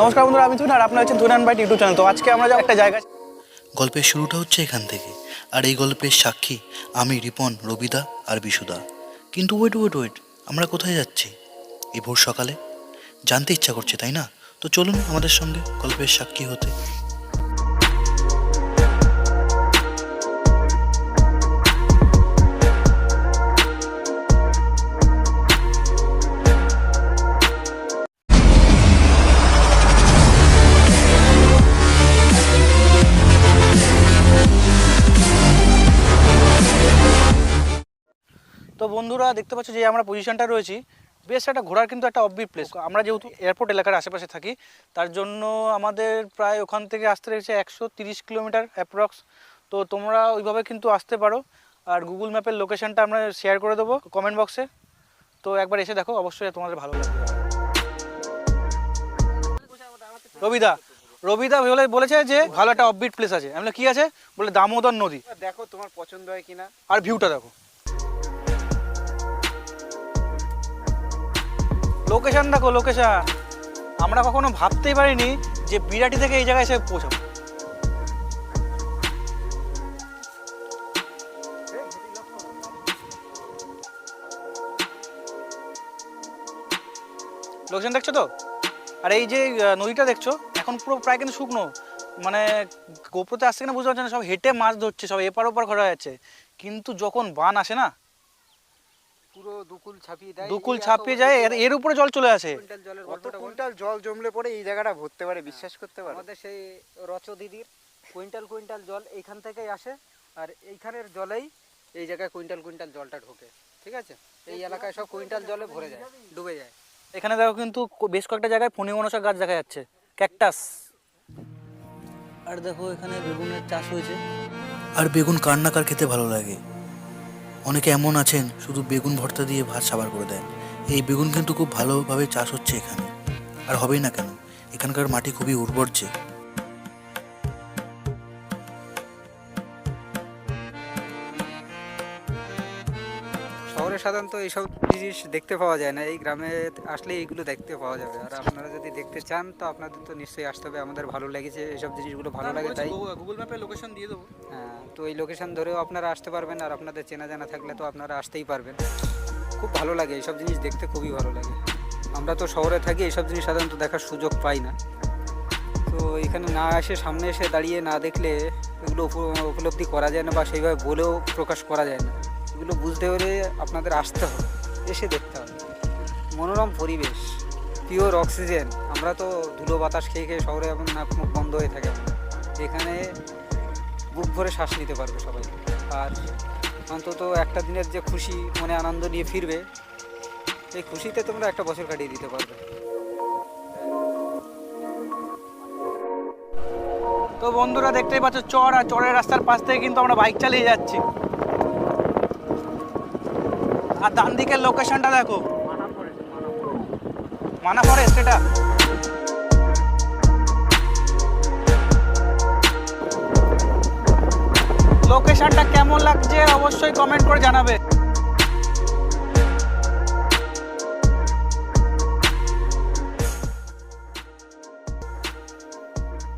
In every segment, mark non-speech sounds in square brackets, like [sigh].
নমস্কার বন্ধুরা, আমি তুই আর আপনার হচ্ছেন ধুনান বাইট ইউটিউব চ্যানেল। তো আজকে আমরা যাব একটা জায়গা গল্পের শুরুটা হচ্ছে এখান থেকে। আর এই গল্পের সাক্ষী আমি রিপন, রবিদা আর বিশুদা। কিন্তু ওয়েট ওয়েট ওয়েট আমরা কোথায় যাচ্ছি? এই ভোর সকালে? জানতে ইচ্ছা করছে, তাই না? তো চলুন আমাদের সঙ্গে গল্পের সাক্ষী হতে। বন্ধুরা দেখতে পাচ্ছ যে আমরা পজিশনটা রয়েছি। বেশ একটা ঘোরার কিন্তু একটা অববিট প্লেস আমরা যেহেতু এয়ারপোর্ট এলাকার আশেপাশে থাকি তার জন্য আমাদের প্রায় ওখান থেকে আসতে রয়েছে একশো তিরিশ কিলোমিটার অ্যাপ্রক্স তো তোমরা ওইভাবে কিন্তু আসতে পারো। আর গুগল ম্যাপের লোকেশনটা আমরা শেয়ার করে দেবো কমেন্ট বক্সে তো একবার এসে দেখো অবশ্যই তোমাদের ভালো লাগবে। রবিদা রবিদা বলে বলেছে যে ভালো একটা অববিট প্লেস আছে। আমি কি আছে? বলে দামোদর নদী। দেখো তোমার পছন্দ হয় কিনা। আর ভিউটা দেখো। লোকেশন দেখো লোকেশন আমরা কখনো ভাবতেই পারিনি যে বিরাটি থেকে এই জায়গায় এসে পৌঁছাবো। লোকেশন দেখছ তো? আর এই যে নদীটা দেখছ, এখন পুরো প্রায় কিন্তু শুকনো। মানে গোপ্রতে আসছে কিনা বুঝতে পারছ না, সব হেঁটে মাছ ধরছে, সব এপার ওপার করা যাচ্ছে। কিন্তু যখন বান আসে না পুরো দুকুল ছাপিয়ে দেয়। দুকুল ছাপিয়ে যায় এর- এর উপরে জল চলে আসে। কুইন্টাল জল জমলে পরে এই জায়গাটা ভরতে পারে বিশ্বাস করতে পারে। আমাদের সেই রচ দিদির কুইন্টাল কুইন্টাল জল এইখান থেকেই আসে আর এইখানের জলেই এই জায়গায় কুইন্টাল কুইন্টাল জলটা ঢোকে ঠিক আছে? এই এলাকায় সব কুইন্টাল জলে ভরে যায় ডুবে যায়। এখানে দেখো কিন্তু বেশ কয়েকটা জায়গায় ফণি মনসা গাছ দেখা যাচ্ছে ক্যাকটাস। আর দেখো এখানে বেগুনের চাষ হয়েছে। আর বেগুন কার না কার খেতে ভালো লাগে? অনেকে এমন আছেন, শুধু বেগুন ভর্তা দিয়ে ভাত সাবার করে দেন। এই বেগুন কিন্তু খুব ভালোভাবে চাষ হচ্ছে এখানে। আর হবেই না কেন? এখানকার মাটি খুবই উর্বর যে। সাধারণত এইসব জিনিস দেখতে পাওয়া যায় না। এই গ্রামে আসলে এইগুলো দেখতে পাওয়া যাবে। আর আপনারা যদি দেখতে চান তো আপনাদের তো নিশ্চয়ই আসতে হবে। আমাদের ভালো লেগেছে এইসব জিনিসগুলো ভালো লাগে তাই। গুগল ম্যাপে লোকেশন দিয়ে দেবো। হ্যাঁ তো এই লোকেশন ধরেও আপনারা আসতে পারবেন আর আপনাদের চেনা জানা থাকলে তো আপনারা আসতেই পারবেন। খুব ভালো লাগে এইসব জিনিস দেখতে খুবই ভালো লাগে। আমরা তো শহরে থাকি এইসব জিনিস সাধারণত দেখার সুযোগ পাই না। তো এখানে না এসে সামনে এসে দাঁড়িয়ে না দেখলে এগুলো উপ- উপলব্ধি করা যায় না বা সেইভাবে বলেও প্রকাশ করা যায় না। এগুলো বুঝতে হলে আপনাদের আসতে হবে, এসে দেখতে হবে। মনোরম পরিবেশ পিওর অক্সিজেন আমরা তো ধুলো বাতাস খেয়ে খেয়ে শহরে এমন নাক মুখ বন্ধ হয়ে থাকে। এখানে বুক ভরে শ্বাস নিতে পারবে সবাই। আর অন্তত একটা দিনের যে খুশি, মনে আনন্দ নিয়ে ফিরবে, এই খুশিতে তোমরা একটা বছর কাটিয়ে দিতে পারবে। তো বন্ধুরা, দেখতেই পাচ্ছ চর, আর চরের রাস্তার পাশ থেকে কিন্তু আমরা বাইক চালিয়ে যাচ্ছি। আর ডান দিকের লোকেশনটা দেখো। মানা ফরেস্ট এটা লোকেশনটা কেমন লাগছে অবশ্যই কমেন্ট করে জানাবে।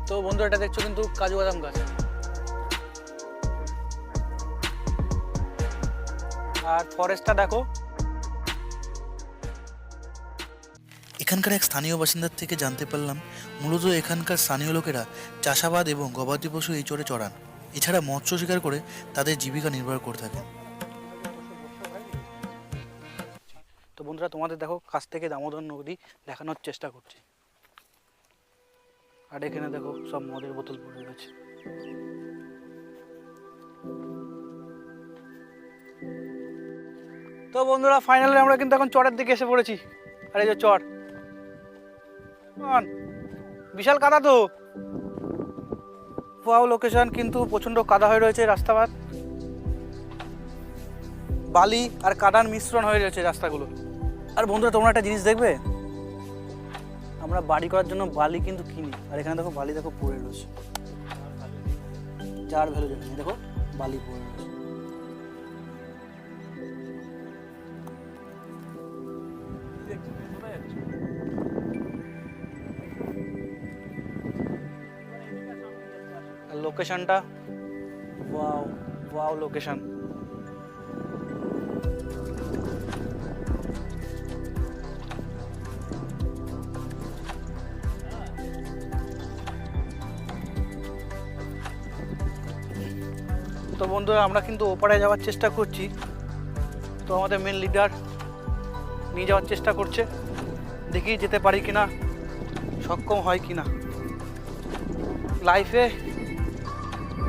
তো বন্ধু, এটা দেখছ কিন্তু কাজু বাদাম গাছ। আর ফরেস্টটা দেখো। এখানকার এক স্থানীয় বাসিন্দার থেকে জানতে পারলাম মূলত এখানকার স্থানীয় লোকেরা চাষাবাদ এবং গবাদি পশু এই চরে চড়ান। এছাড়া মৎস্য শিকার করে তাদের জীবিকা নির্বাহ করে থাকেন। তো বন্ধুরা তোমাদের দেখো কাছ থেকে দামোদর নদী দেখানোর চেষ্টা করছি। আর এখানে দেখো সব মদের বোতল পড়ে গেছে তো বন্ধুরা ফাইনালি আমরা কিন্তু এখন চটের দিকে এসে পড়েছি। আর যে অন। বিশাল কাদা তো। ওয়াও লোকেশন কিন্তু প্রচণ্ড কাদা হয়ে রয়েছে রাস্তাঘাট। বালি আর কাদার মিশ্রণ হয়ে রয়েছে রাস্তাগুলো। আর বন্ধুরা, তোমরা একটা জিনিস দেখবে? আমরা বাড়ি করার জন্য বালি কিন্তু কিনি। আর এখানে দেখো, বালি দেখো পড়ে রয়েছে। যার ভ্যালু দেখো বালি পড়ে লোকেশনটা ওয়াও ওয়াও লোকেশন তো বন্ধুরা, আমরা কিন্তু ওপারে যাওয়ার চেষ্টা করছি। তো আমাদের মেন লিডার নিয়ে যাওয়ার চেষ্টা করছে। দেখি যেতে পারি কিনা, সক্ষম হয় কিনা। লাইফে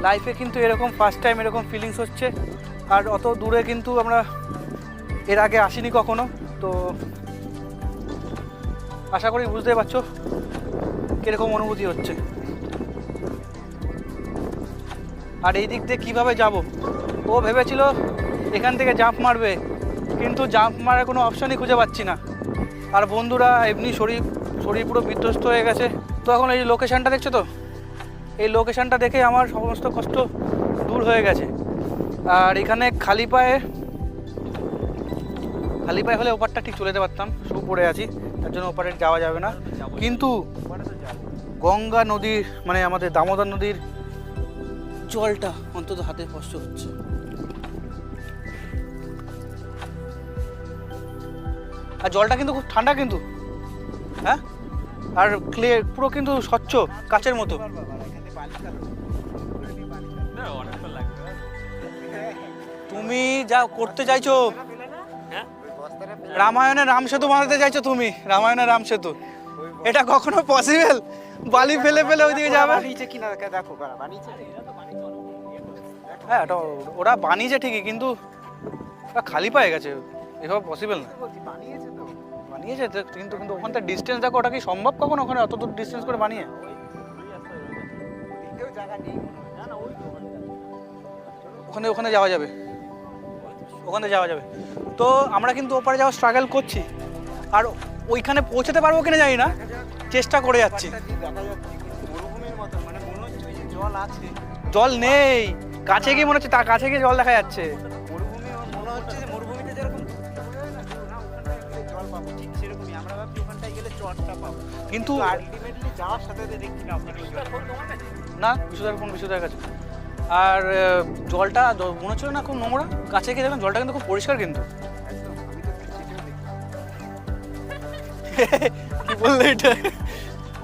লাইফে কিন্তু এরকম ফার্স্ট টাইম এরকম ফিলিংস হচ্ছে। আর অত দূরে কিন্তু আমরা এর আগে আসিনি কখনো, তো আশা করি বুঝতে পারছ কীরকম অনুভূতি হচ্ছে। আর এই দিক দিয়ে কীভাবে যাব? ও ভেবেছিল এখান থেকে জাম্প মারবে, কিন্তু জাম্প মারার কোনো অপশানই খুঁজে পাচ্ছি না। আর বন্ধুরা, এমনি শরীর শরীর পুরো বিধ্বস্ত হয়ে গেছে। তো এখন এই লোকেশানটা দেখছ তো? এই লোকেশানটা দেখে আমার সমস্ত কষ্ট দূর হয়ে গেছে। আর এখানে খালি পায়ে খালি পায়ে হলে ওপারটা ঠিক চলে যেতে পারতাম শু পড়ে আছি, তার জন্য ওপারে যাওয়া যাবে না। কিন্তু গঙ্গা নদীর মানে আমাদের দামোদর নদীর জলটা অন্তত হাতে কষ্ট হচ্ছে। আর জলটা কিন্তু খুব ঠান্ডা কিন্তু হ্যাঁ? আর ক্লিয়ার পুরো কিন্তু স্বচ্ছ, কাচের মতো। তুমি যা করতে চাইছো? রামায়ণে রাম সেতু বানাতে চাইছো তুমি? রামায়ণে রাম সেতু। এটা কখনো পসিবল বালি ফেলে ফেলে ওইদিকে যাবে? হ্যাঁ ওটা ওরা বানিয়েছে ঠিকই কিন্তু ওরা খালি পায়ে গেছে। এভাবে পসিবল না। বানিয়েছে তো? কিন্তু কিন্তু ওখান থেকে ডিস্টেন্স দেখো ওটা কি সম্ভব কখন ওখানে? অত দূর ডিস্টেন্স করে বানিয়ে? ওখানে ওখানে যাওয়া যাবে। ওখানে যাওয়া যাবে। তো আমরা কিন্তু ওপারে যাওয়ার স্ট্রাগল করছি। আর ওইখানে পৌঁছাতে পারব কিনা জানি না। চেষ্টা করে যাচ্ছি। মানে মনে জল আছে জল নেই। কাছে গিয়ে মনে হচ্ছে তার কাছে গিয়ে জল দেখা যাচ্ছে। মনে কিন্তু যাওয়ার সাথে সাথে দেখছি না না বিশুদার ফোন বিশুদার কাছে আর জলটা মনে হচ্ছিল না খুব নোংরা কাছে গিয়ে দেখলাম জলটা কিন্তু খুব পরিষ্কার কিন্তু। [laughs] কি বললে এটা?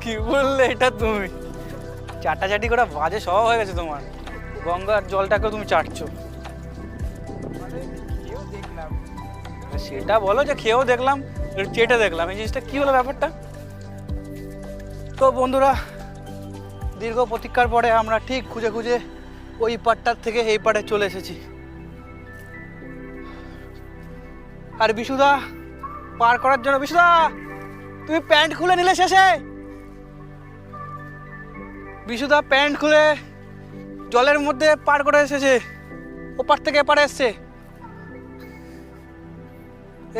কি বললে এটা তুমি? চাটাচাটি করে বাজে সব হয়ে গেছে তোমার। গঙ্গার জলটাকেও তুমি চাটছো। মানে দেখলাম। সেটা বলো যে খেয়েও দেখলাম চেটে দেখলাম। এই জিনিসটা কী হলো ব্যাপারটা? তো বন্ধুরা, দীর্ঘ প্রতীক্ষার পরে আমরা ঠিক খুঁজে খুঁজে ওই পাটটার থেকে এই পাটে চলে এসেছি। আর বিশুদা, পার করার জন্য, বিশুদা, তুমি প্যান্ট খুলে নিলে শেষে? বিশুদা প্যান্ট খুলে জলের মধ্যে পার করে এসেছে। ওপার থেকে এপারে এসছে।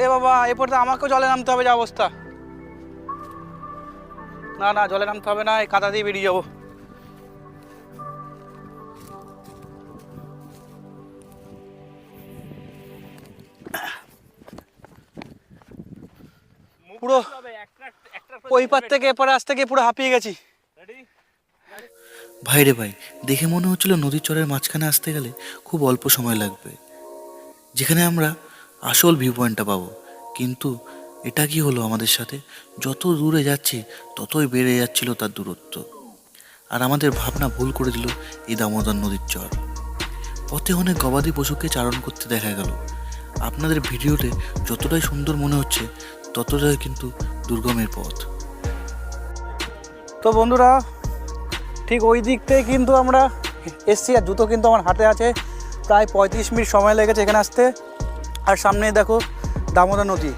এ বাবা, এরপর তো আমাকেও জলে নামতে হবে, যা অবস্থা। না না, জলে নামতে হবে না, এই কাদা দিয়ে বেরিয়ে যাব। পুরো ওই পার থেকে এপারে আসতে গিয়ে পুরো হাঁপিয়ে গেছি। ভাই রে ভাই, দেখে মনে হচ্ছিল নদীর চরের মাঝখানে আসতে গেলে খুব অল্প সময় লাগবে। যেখানে আমরা আসল ভিউ পয়েন্টটা পাবো। কিন্তু এটা কি হলো আমাদের সাথে? যত দূরে যাচ্ছি, ততই বেড়ে যাচ্ছিল তার দূরত্ব। আর আমাদের ভাবনা ভুল করে দিল এই দামোদর নদীর চর পথে অনেক গবাদি পশুকে চারণ করতে দেখা গেল। আপনাদের ভিডিওতে যতটাই সুন্দর মনে হচ্ছে, ততটাই কিন্তু দুর্গমের পথ। তো বন্ধুরা, ঠিক ওই দিক থেকে কিন্তু আমরা এসছি আর জুতো কিন্তু আমার হাতে আছে। প্রায় পঁয়ত্রিশ মিনিট সময় লেগেছে এখানে আসতে। আর সামনে দেখো দামোদর নদী।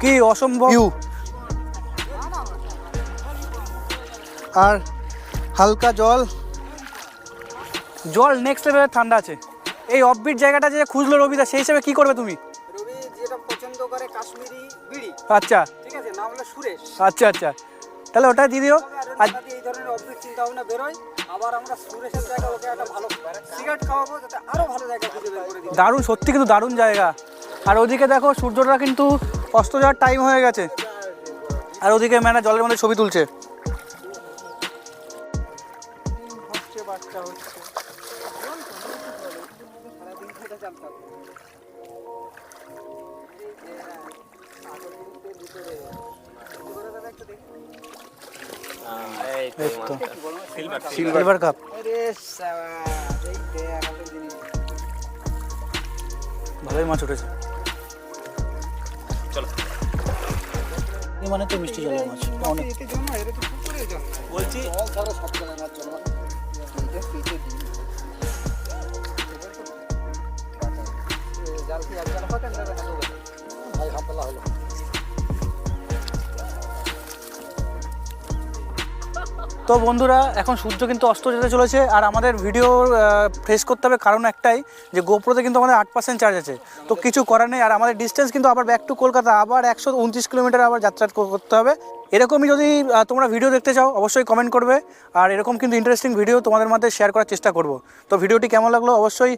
কি অসম্ভব? ভিউ আর হালকা জল। জল নেক্সট লেভেলের ঠান্ডা আছে। এই অফবিট জায়গাটা যে খুঁজলো রবিদা সেই হিসেবে কি করবে তুমি? রবি যেটা পছন্দ করে কাশ্মীরি বিড়ি। আচ্ছা। ঠিক আছে নাম হলো সুরেশ। আচ্ছা আচ্ছা। তাহলে ওটা দিয়ে দিও। আর আর এই ধরনের অদ্ভুত চিন্তা ভাবনা বেরোয়। আবার আমরা সুরেশের জায়গায় ওকে একটা ভালো সিগারেট খাওয়াবো যাতে আরও ভালো জায়গা খুঁজে বের করে দারুণ সত্যি কিন্তু দারুণ জায়গা। আর ওদিকে দেখো সূর্যটা কিন্তু অস্ত যাওয়ার টাইম হয়ে গেছে। আর ওদিকে ম্যানা জলের মধ্যে ছবি তুলছে। ভালোই মাছ উঠেছে। চলো এই মানে তো মিষ্টি জলের মাছ অনেক। বলছি ভাই কি এক তো বন্ধুরা এখন সূর্য কিন্তু অস্ত যেতে চলেছে আর আমাদের ভিডিও ফ্রেশ করতে হবে কারণ একটাই যে গোপ্রোতে কিন্তু আমাদের আট পার্সেন্ট চার্জ আছে। তো কিছু করার নেই আর আমাদের ডিস্টেন্স কিন্তু আবার ব্যাক টু কলকাতা আবার একশো উনত্রিশ কিলোমিটার আবার যাত্রা করতে হবে। এরকমই যদি তোমরা ভিডিও দেখতে চাও অবশ্যই কমেন্ট করবে। আর এরকম কিন্তু ইন্টারেস্টিং ভিডিও তোমাদের মধ্যে শেয়ার করার চেষ্টা করব। তো ভিডিওটি কেমন লাগল অবশ্যই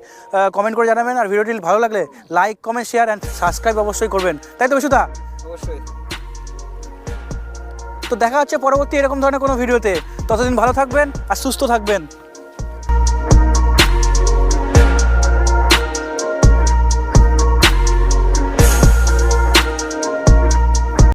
কমেন্ট করে জানাবেন। আর ভিডিওটি ভালো লাগলে like comment share and subscribe অবশ্যই করবেন। তাই তো বিশুদা? অবশ্যই। তো দেখা হচ্ছে পরবর্তী এরকম ধরনের কোনো ভিডিওতে ততদিন ভালো থাকবেন আর সুস্থ থাকবেন।